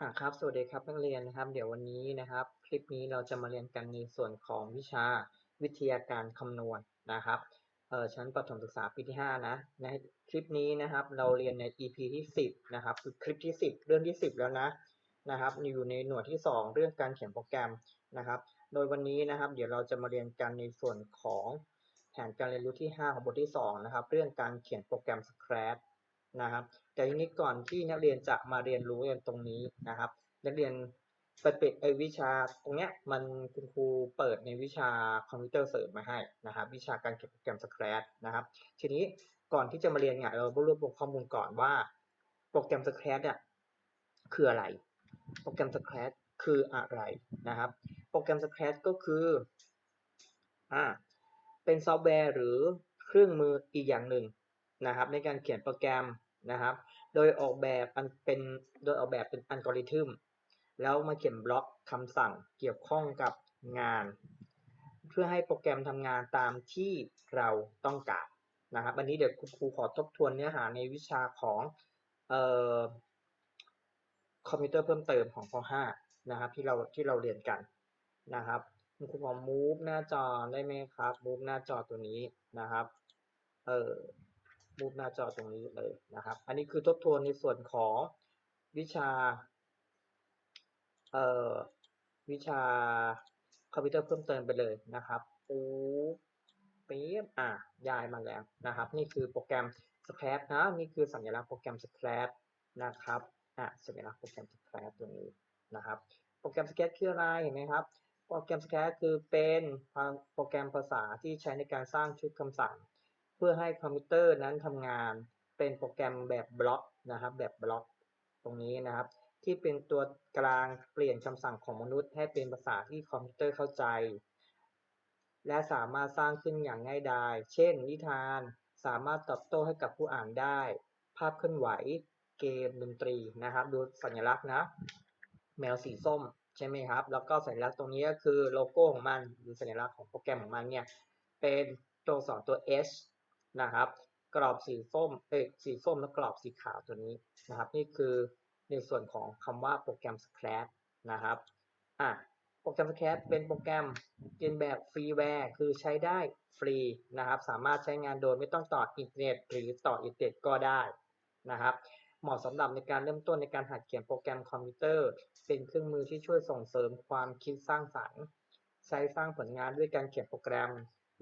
อ่าครับ สวัสดีครับนักเรียนนะครับ เดี๋ยววันนี้นะครับ คลิปนี้เราจะมาเรียนกันในส่วนของวิชาวิทยาการคำนวณนะครับ เอ่อชั้นประถมศึกษาปีที่ 5 นะ ในคลิปนี้นะครับ เราเรียนใน EP ที่ 10 นะครับ คือคลิปที่ 10 เรื่องที่ 10 แล้วนะ นะครับ อยู่ในหน่วยที่ 2 เรื่องการเขียนโปรแกรมนะครับ โดยวันนี้นะครับ เดี๋ยวเราจะมาเรียนกันในส่วนของแผนการเรียนรู้ที่ 5 ของบทที่ 2 นะครับ เรื่องการเขียนโปรแกรม Scratch นะครับ แต่ทีนี้ก่อนที่นักเรียนจะมาเรียนรู้กันตรงนี้นะครับ นักเรียนไปปิดไอวิชาตรงเนี้ยมันคุณครูเปิดในวิชาคอมพิวเตอร์เสริมมาให้นะครับ วิชาการเขียนโปรแกรม Scratch นะครับ ทีนี้ก่อนที่จะมาเรียนเนี่ยเรารวบรวมข้อมูลก่อนว่า โปรแกรม Scratch เนี่ยคืออะไร โปรแกรม Scratch คืออะไรนะครับ โปรแกรม Scratch ก็คืออ่าเป็นซอฟต์แวร์หรือเครื่องมืออีกอย่างหนึ่งนะครับ ในการเขียนโปรแกรม นะครับ โดยออกแบบมันเป็นโดยออกแบบเป็นอัลกอริทึมแล้วมาเขียนบล็อกคำสั่งเกี่ยวข้องกับงาน เพื่อให้โปรแกรมทำงานตามที่เราต้องการนะครับอันนี้เดี๋ยวครูขอทบทวนเนื้อหาในวิชาของเอ่อคอมพิวเตอร์เพิ่มเติมของป .5 นะครับที่เราที่เราเรียนกันนะครับคุณครูขอ move หน้าจอได้ไหมครับ move หน้าจอตัวนี้นะครับเอ่อ move หน้าจอตรงนี้เลยนะครับ อันนี้คือทบทวนในส่วนของวิชาเอ่อวิชาคอมพิวเตอร์เพิ่มเติมไปเลยนะครับปุ๊บปี๊บอะย้ายมาแล้วนะครับ นี่คือโปรแกรม Scratch นะนี่คือสัญลักษณ์โปรแกรม Scratch นะครับอะสัญลักษณ์โปรแกรม Scratch ตัวนี้นะครับ โปรแกรม Scratch คืออะไรเห็นไหมครับโปรแกรม Scratch คือเป็นโปรแกรมภาษาที่ใช้ในการสร้างชุดคำสั่ง เพื่อให้คอมพิวเตอร์นั้นทำงานเป็นโปรแกรมแบบบล็อกนะครับ แบบบล็อกตรงนี้นะครับ ที่เป็นตัวกลางเปลี่ยนคำสั่งของมนุษย์ ให้เป็นภาษาที่คอมพิวเตอร์เข้าใจ และสามารถสร้างขึ้นอย่างง่ายดาย เช่น นิทานสามารถตอบโต้ให้กับผู้อ่านได้ ภาพเคลื่อนไหว เกมดนตรีนะครับ ดูสัญลักษณ์นะ แมวสีส้มใช่ไหมครับ แล้วก็สัญลักษณ์ตรงนี้ก็คือโลโก้ของมันหรือสัญลักษณ์ของโปรแกรมของมันเนี่ยเป็นตัวสองตัว H นะครับ กรอบสีส้มเอ้สีส้มและกรอบสีขาวตัวนี้นะครับ นี่คือในส่วนของคำว่าโปรแกรม Scratch นะครับอะโปรแกรม Scratch เป็นโปรแกรมเป็นแบบฟรีแวร์คือใช้ได้ฟรีนะครับ สามารถใช้งานโดยไม่ต้องต่ออินเทอร์เน็ตหรือต่ออินเทอร์เน็ตก็ได้นะครับเหมาะสำหรับในการเริ่มต้นในการหัดเขียนโปรแกรมคอมพิวเตอร์ เป็นเครื่องมือที่ช่วยส่งเสริมความคิดสร้างสรรค์ ใช้สร้างผลงานด้วยการเขียนโปรแกรม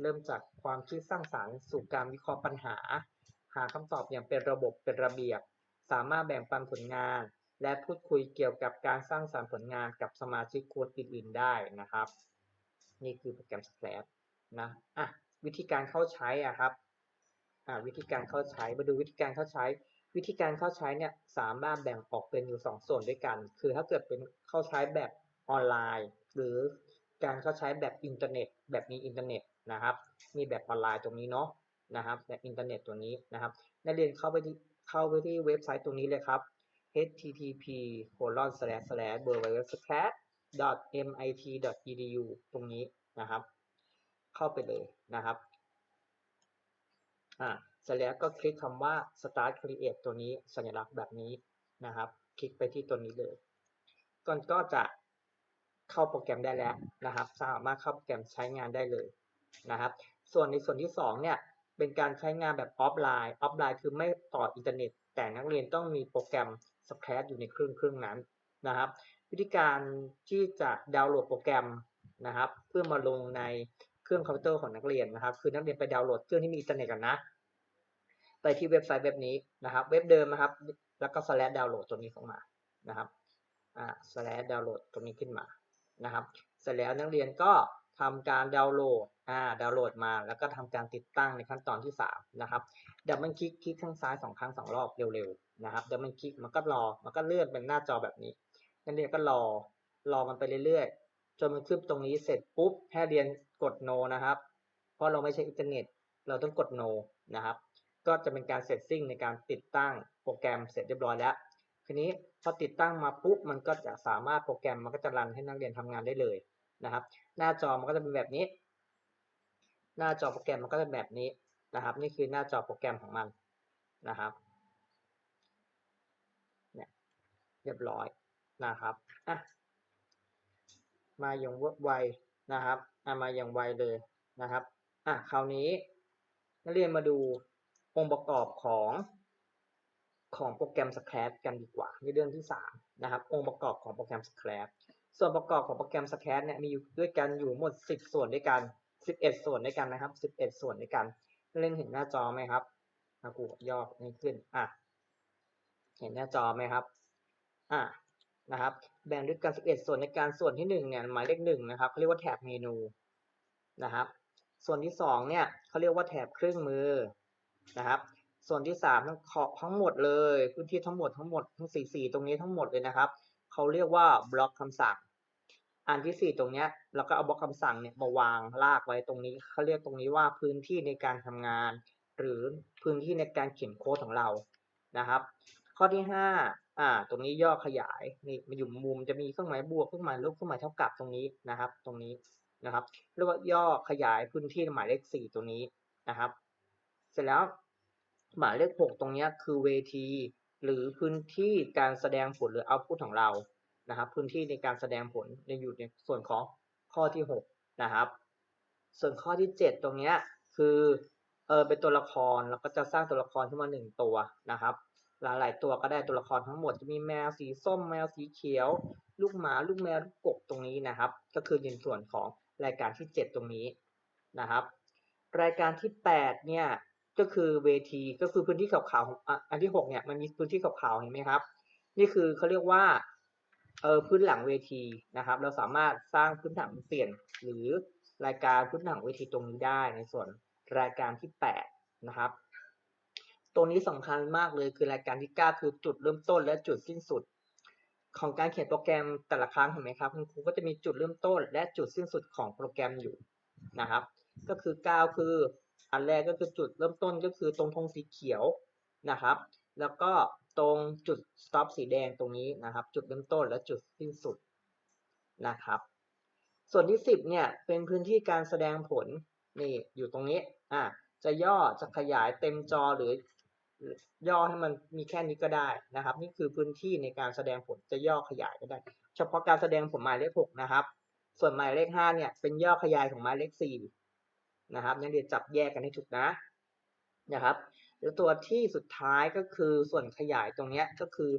เริ่มจากความคิดสร้างสรรค์สู่การวิเคราะห์ปัญหา หาคำตอบอย่างเป็นระบบเป็นระเบียบ สามารถแบ่งปันผลงาน และพูดคุยเกี่ยวกับการสร้างสรรค์ผลงานกับสมาชิกคนอื่นๆได้นะครับ นี่คือโปรแกรม Scratch นะอะวิธีการเข้าใช้อะครับอ่าวิธีการเข้าใช้มาดูวิธีการเข้าใช้ วิธีการเข้าใช้เนี่ยสามารถแบ่งออกเป็นอยู่สองส่วนด้วยกัน คือถ้าเกิดเป็นเข้าใช้แบบออนไลน์ หรือการเข้าใช้แบบอินเทอร์เน็ต แบบมีอินเทอร์เน็ต นะครับ มีแบบออนไลน์ตรงนี้เนาะนะครับแบบอินเทอร์เน็ตตัวนี้นะครับ นักเรียนเข้าไปที่เข้าไปที่เว็บไซต์ตรงนี้เลยครับ http colon slash slash mit.edu ตรงนี้นะครับ เข้าไปเลยนะครับอ่าเสร็จแล้วก็คลิกคำว่า start create ตัวนี้สัญลักษณ์แบบนี้นะครับ คลิกไปที่ตัวนี้เลยก่อนก็จะเข้าโปรแกรมได้แล้วนะครับ สามารถเข้าโปรแกรมใช้งานได้เลย นะครับ ส่วนในส่วนที่2เนี่ยเป็นการใช้งานแบบออฟไลน์ ออฟไลน์คือไม่ต่ออินเทอร์เน็ต แต่นักเรียนต้องมีโปรแกรม s c r a t อยู่ในเครื่องเครื่องนั้นนะครับ วิธีการที่จะดาวน์โหลดโปรแกรมนะครับ เพื่อมาลงในเครื่องคอมพิวเตอร์ของนักเรียนนะครับ คือนักเรียนไปดาวน์โหลดเครื่องที่มีอินเทอร์เน็ตกันนะ ไปที่เว็บไซต์เว็บนี้นะครับ เว็บเดิมนะครับ แล้วก็ slash ดาวน์โหลดตัวนี้เข้ามานะครับอ่า slash ดาวน์โหลดตัวนี้ขึ้นมานะครับ เสร็จแล้วนักเรียนก็ ทำการดาวน์โหลด อ่า ดาวน์โหลดมา แล้วก็ทำการติดตั้งในขั้นตอนที่ 3 นะครับ ดับเบิลคลิก คลิกข้างซ้าย 2 ครั้ง 2 รอบเร็วๆ นะครับ ดับเบิลคลิก มันก็รอ มันก็เลื่อนเป็นหน้าจอแบบนี้ นักเรียนก็รอ รอมันไปเรื่อยๆ จนมันขึ้นตรงนี้เสร็จปุ๊บ ให้เรียนกด no นะครับ เพราะเราไม่ใช่อินเทอร์เน็ต เราต้องกด no นะครับ ก็จะเป็นการเสร็จสิ้นในการติดตั้งโปรแกรมเสร็จเรียบร้อยแล้ว ทีนี้พอติดตั้งมาปุ๊บ มันก็จะสามารถโปรแกรมมันก็จะรันให้นักเรียนทำงานได้เลย นะครับ หน้าจอมันก็จะเป็นแบบนี้ หน้าจอโปรแกรมมันก็จะแบบนี้นะครับ นี่คือหน้าจอโปรแกรมของมันนะครับเนี่ยเรียบร้อยนะครับอะมาอย่างรวดไวนะครับอะมาอย่างไวเลยนะครับอะคราวนี้นักเรียนมาดูองค์ประกอบของของโปรแกรม Scratch กันดีกว่าในเรื่องที่สามนะครับองค์ประกอบของโปรแกรม Scratch ส่วนประกอบของโปรแกรม Scratch เนี่ยมีอยู่ด้วยกันอยู่หมด 10 ส่วนด้วยกัน 11 ส่วนด้วยกันนะครับ 11 ส่วนด้วยกันเรียนเห็นหน้าจอไหมครับอากูย่อนี้ขึ้นอะเห็นหน้าจอไหมครับอะนะครับ แบ่งด้วยกัน 11 ส่วนในการส่วนที่ 1 เนี่ยหมายเลขหนึ่งนะครับเขาเรียกว่าแถบเมนูนะครับส่วนที่ 2 เนี่ยเขาเรียกว่าแถบเครื่องมือนะครับ ส่วนที่สามทั้งขอบทั้งหมดเลย พื้นที่ทั้งหมดทั้งหมดทั้งสี่สี่ตรงนี้ทั้งหมดเลยนะครับ เขาเรียกว่าบล็อกคำสั่ง อันที่สี่ตรงนี้เราก็เอาบล็อกคำสั่งเนี่ยมาวางลากไว้ตรงนี้เขาเรียกตรงนี้ว่าพื้นที่ในการทำงาน หรือพื้นที่ในการเขียนโค้ดของเรานะครับ ข้อที่ห้าอ่า ตรงนี้ย่อขยายนี่มันอยู่มุมจะมีเครื่องหมายบวกเครื่องหมายลบเครื่องหมายเท่ากับตรงนี้นะครับ ตรงนี้นะครับเรียกว่าย่อขยายพื้นที่หมายเลขสี่ตรงนี้นะครับ เสร็จแล้วหมายเลขหกตรงนี้คือเวที หรือพื้นที่การแสดงผลหรือเอาพุทของเรานะครับ พื้นที่ในการแสดงผลจะอยู่ในส่วนของข้อที่หกนะครับ ส่วนข้อที่เจ็ดตรงนี้คือเออเป็นตัวละครแล้วก็จะสร้างตัวละครขึ้นมาหนึ่งตัวนะครับ หลายหลายตัวก็ได้ตัวละครทั้งหมดจะมีแมวสีส้มแมวสีเขียว ลูกหมาลูกแมวลูกกบตรงนี้นะครับ ก็คือในส่วนของรายการที่เจ็ดตรงนี้นะครับ รายการที่แปดเนี่ย ก็คือเวทีก็คือพื้นที่ขาวๆของอะอันที่หกเนี่ยมันมีพื้นที่ขาวๆเห็นไหมครับ นี่คือเขาเรียกว่าเออพื้นหลังเวทีนะครับ เราสามารถสร้างพื้นหลังเปลี่ยน หรือรายการพื้นหลังเวทีตรงนี้ได้ในส่วนรายการที่แปดนะครับตรงนี้สำคัญมากเลยคือรายการที่เก้าคือจุดเริ่มต้นและจุดสิ้นสุด ของการเขียนโปรแกรมแต่ละครั้งเห็นไหมครับคุณครูก็จะมีจุดเริ่มต้น และจุดสิ้นสุดของโปรแกรมอยู่นะครับ ก็คือเก้าคือ อันแรกก็คือจุดเริ่มต้นก็คือตรงธงสีเขียวนะครับ แล้วก็ตรงจุด stop สีแดงตรงนี้นะครับ จุดเริ่มต้นและจุดสิ้นสุดนะครับ ส่วนที่สิบเนี่ยเป็นพื้นที่การแสดงผลนี่อยู่ตรงนี้อะจะย่อจะขยายเต็มจอหรือย่อให้มันมีแค่นี้ก็ได้นะครับ นี่คือพื้นที่ในการแสดงผลจะย่อขยายก็ได้ เฉพาะการแสดงผลหมายเลขหกนะครับ ส่วนหมายเลขห้าเนี่ยเป็นย่อขยายของหมายเลขสี่ นะครับนักเรียนจับแยกกันให้ถูกนะนะครับแล้วตัวที่สุดท้ายก็คือส่วนขยายตรงนี้ก็คือ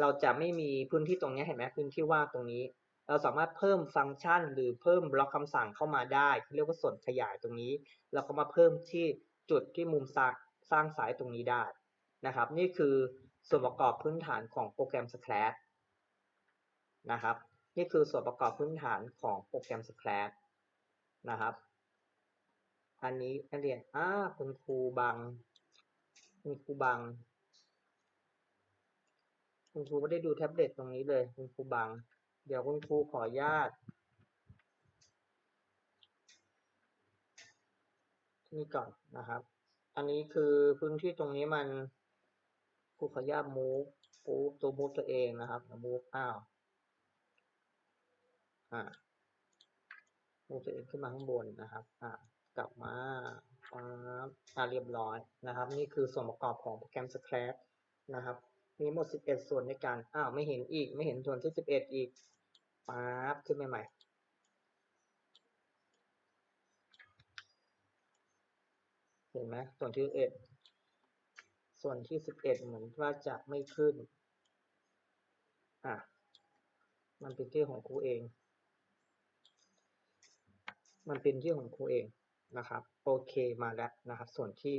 เราจะไม่มีพื้นที่ตรงนี้เห็นไหมพื้นที่ว่างตรงนี้ เราสามารถเพิ่มฟังก์ชัน หรือเพิ่มบล็อกคำสั่งเข้ามาได้เรียกว่าส่วนขยายตรงนี้ เราก็มาเพิ่มที่จุดที่มุมสร้างสร้างสายตรงนี้ได้นะครับ นี่คือส่วนประกอบพื้นฐานของโปรแกรม Scratch นะครับ นี่คือส่วนประกอบพื้นฐานของโปรแกรม Scratch นะครับ อันนี้นักเรียนอ่าคุณครูบัง คุณครูบัง คุณครูไม่ได้ดูแท็บเล็ตตรงนี้เลย คุณครูบัง เดี๋ยวคุณครูขออนุญาตนี่ก่อนนะครับ อันนี้คือพื้นที่ตรงนี้มันครูขออนุญาตมูฟมูตัวมูฟตัวเองนะครับมูฟอ้าวอ่ามูฟตัวเองขึ้นมาข้างบนนะครับ อ่า กลับมาปั๊บอ่าเรียบร้อยนะครับ นี่คือส่วนประกอบของโปรแกรม Scratch นะครับ มีหมด 11 ส่วนในการอ้าว ไม่เห็นอีก ไม่เห็นส่วนที่ 11 อีกปั๊บขึ้นมาใหม่เห็นไหมส่วนที่11ส่วนที่11เหมือนว่าจะไม่ขึ้น อะ มันเป็นที่ของครูเอง มันเป็นที่ของครูเอง นะครับโอเคมาแล้วนะครับ ส่วนที่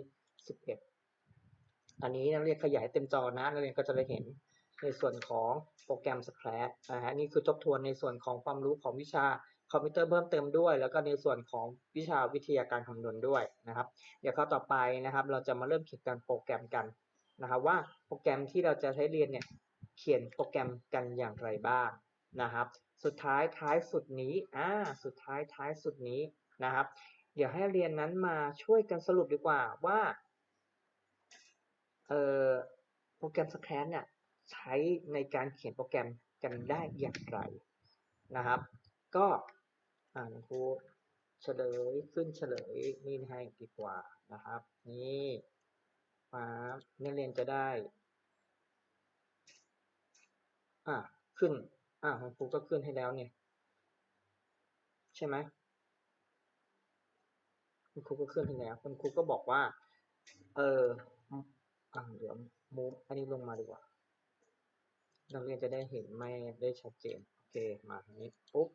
11 อันนี้นักเรียนขยายเต็มจอนะนักเรียนก็จะได้เห็นในส่วนของโปรแกรม Scratch นะฮะนี่คือทบทวนในส่วนของความรู้ของวิชาคอมพิวเตอร์เพิ่มเติมด้วย แล้วก็ในส่วนของวิชาวิทยาการคำนวณด้วยนะครับ เดี๋ยวข้อต่อไปนะครับ เราจะมาเริ่มเขียนการโปรแกรมกันนะครับว่าโปรแกรมที่เราจะใช้เรียนเนี่ยเขียนโปรแกรมกันอย่างไรบ้างนะครับ สุดท้ายท้ายสุดนี้อ่าสุดท้ายท้ายสุดนี้นะครับ เดี๋ยวให้เรียนนั้นมาช่วยกันสรุปดีกว่าว่าเอ่อโปรแกรม Scratch เนี่ยใช้ในการเขียนโปรแกรมกันได้อย่างไรนะครับ ก็อ่านครูเฉลยขึ้นเฉลยนี่ให้ดีกว่านะครับ นี่มานักเรียนจะได้ อะขึ้น อ่าคุณครูก็ขึ้นให้แล้วเนี่ย ใช่ไหม คุณครูก็ขึ้นให้แล้วคุณครูก็บอกว่า เอออ่าเดี๋ยวมูฟอันนี้ลงมาดีกว่านักเรียนจะได้เห็นไม่ได้ชัดเจนโอเคมาทางนี้ปุ๊บ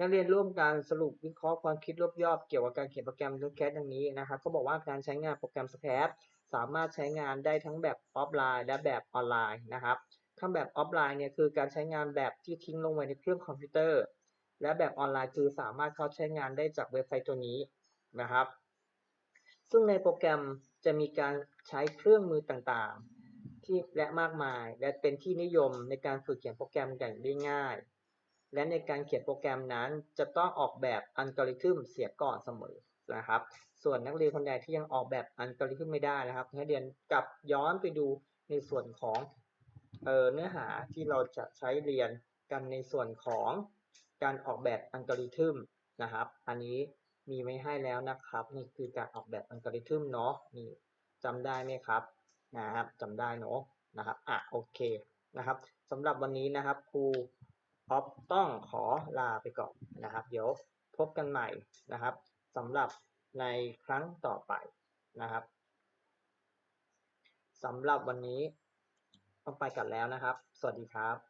นักเรียนร่วมการสรุปวิเคราะห์ความคิดรวบยอบเกี่ยวกับการเขียนโปรแกรมรูปแคสดังนี้นะครับก็บอกว่าการใช้งานโปรแกรมสแครสามารถใช้งานได้ทั้งแบบออฟไลน์ และแบบออนไลน์นะครับถ้าแบบออฟไลน์เนี่ยคือการใช้งานแบบที่ทิ้งลงไว้ในเครื่องคอมพิวเตอร์ และแบบออนไลน์คือสามารถเข้าใช้งานได้จากเว็บไซต์ตัวนี้ นะครับ ซึ่งในโปรแกรมจะมีการใช้เครื่องมือต่างๆ ที่และมากมาย และเป็นที่นิยมในการฝึกเขียนโปรแกรมอย่างได้ง่าย และในการเขียนโปรแกรมนั้นจะต้องออกแบบอัลกอริทึมเสียก่อนเสมอนะครับ ส่วนนักเรียนคนใดที่ยังออกแบบอัลกอริทึมไม่ได้นะครับให้เรียนกลับย้อนไปดูในส่วนของเออเนื้อหาที่เราจะใช้เรียนกันในส่วนของการออกแบบอัลกอริทึมนะครับ อันนี้ มีไว้ให้แล้วนะครับ นี่คือการออกแบบอัลกอริทึมเนาะนี่จำได้ไหมครับนะครับจำได้เนาะนะครับอะโอเคนะครับสำหรับวันนี้นะครับครูออฟต้องขอลาไปก่อนนะครับ เดี๋ยวพบกันใหม่นะครับสำหรับในครั้งต่อไปนะครับสำหรับวันนี้ต้องไปกันแล้วนะครับ สวัสดีครับ